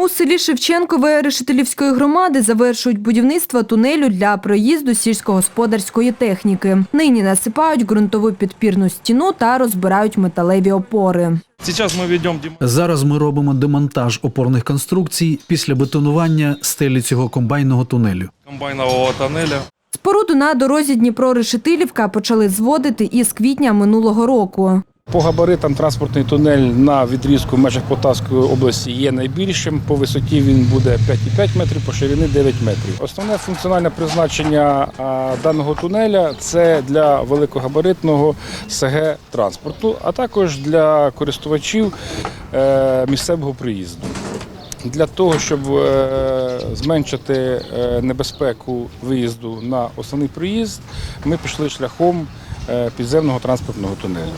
У селі Шевченкове Решетилівської громади завершують будівництво тунелю для проїзду сільськогосподарської техніки. Нині насипають ґрунтову підпірну стіну та розбирають металеві опори. Зараз ми робимо демонтаж опорних конструкцій після бетонування стелі цього комбайного тунелю. комбайнового тоннеля. Споруду на дорозі Дніпро-Решетилівка почали зводити із квітня минулого року. По габаритам транспортний тунель на відрізку в межах Полтавської області є найбільшим. По висоті він буде 5,5 метрів, по ширині 9 метрів. Основне функціональне призначення даного тунеля це для великогабаритного СГ транспорту, а також для користувачів е, місцевого приїзду. Для того, щоб е, зменшити е, небезпеку виїзду на основний приїзд, ми пішли шляхом підземного транспортного тунелю.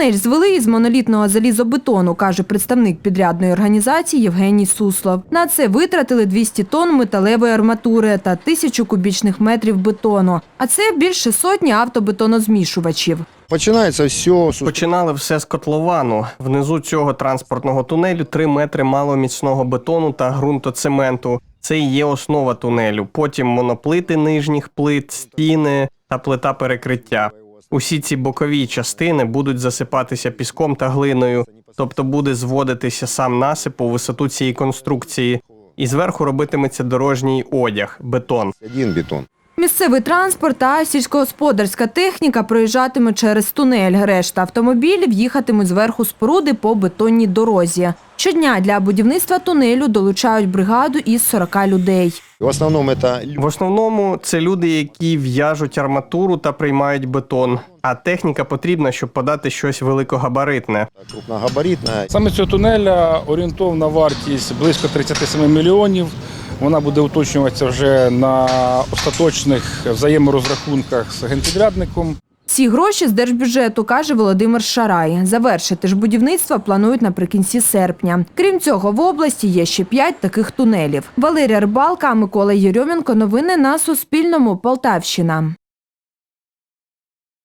Тунель звели із монолітного залізобетону, каже представник підрядної організації Євгеній Суслов. На це витратили 200 тонн металевої арматури та тисячу кубічних метрів бетону. А це більше сотні автобетонозмішувачів. Починається все Починали все з котловану. Внизу цього транспортного тунелю 3 метри маломіцного бетону та ґрунтоцементу. Це і є основа тунелю. Потім моноплити нижніх плит, стіни та плита перекриття. Усі ці бокові частини будуть засипатися піском та глиною, тобто буде зводитися сам насип у висоту цієї конструкції, і зверху робитиметься дорожній одяг, бетон. один бетон. Місцевий транспорт та сільськогосподарська техніка проїжджатиме через тунель. Решта автомобілів їхатимуть зверху споруди по бетонній дорозі. Щодня для будівництва тунелю долучають бригаду із 40 людей. В основному це В основному це люди, які в'яжуть арматуру та приймають бетон. А техніка потрібна, щоб подати щось великогабаритне. крупногабаритна. Саме цього тунеля орієнтовна вартість близько 37 мільйонів. Вона буде уточнюватися вже на остаточних взаєморозрахунках з генпідрядником. Ці гроші з держбюджету, каже Володимир Шарай. Завершити ж будівництво планують наприкінці серпня. Крім цього, в області є ще п'ять таких тунелів. Валерія Рибалка, Микола Єрьомінко. Новини на Суспільному. Полтавщина.